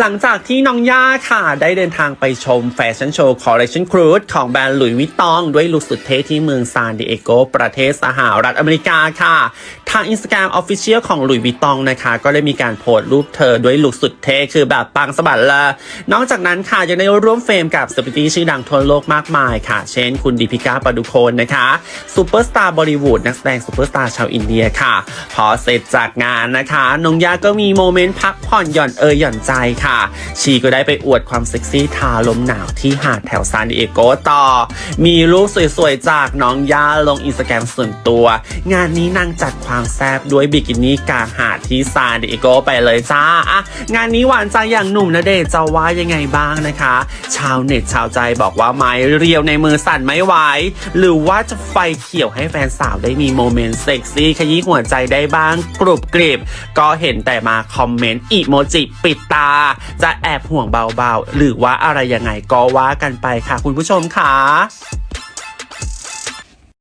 หลังจากที่น้องย่าค่ะ ได้เดินทางไปชมแฟชั่นโชว์คอลเลคชันครูดของแบรนด์หลุยส์วิตตอง ด้วยลุคสุดเท่ที่เมืองซานดิเอโก ประเทศสหรัฐอเมริกาค่ะ ทางอินสตาแกรมออฟฟิเชียลของหลุยส์วิตตองนะคะ ก็ได้มีการโพสต์รูปเธอด้วยลุคสุดเท่คือแบบปังสะบัดละนอกจากนั้นค่ะ ยังได้ร่วมเฟรมกับสปิตี้ชื่อดังทั่วโลกมากมายค่ะ เช่น คุณดีพิก้าปาดุโคนนะคะซูเปอร์สตาร์บอลิวูดนักแสดงซูเปอร์สตาร์ชาวอินเดียค่ะ พอเสร็จจากงานนะคะน้องย่าก็มีโมเมนต์พักผ่อนหย่อนเอยหย่อนใจค่ะชีก็ได้ไปอวดความเซ็กซี่ทาลมหนาวที่หาดแถวซานดิเอโกต่อ มีรูปสวยๆ จากน้องย่าลงอินสตาแกรมส่วนตัว งานนี้นางจัดความแซ่บด้วยบิกินี่กลางหาดที่ซานดิเอโกไปเลยจ้าอะงานนี้หวานใจอย่างหนุ่มณเดชจะว่ายังไงบ้างนะคะ ชาวเน็ตชาวใจบอกว่าไม้เรียวในมือสั่นไม่ไหวหรือว่าจะไฟเขียวให้แฟนสาวได้มีโมเมนต์เซ็กซี่ขยี้หัวใจได้บ้างกรุบกริบก็เห็นแต่มาคอมเมนต์อีโมจิปิดตาจะแอบห่วงเบาๆ หรือว่าอะไรยังไงก็ว่ากันไปค่ะคุณผู้ชมค่ะ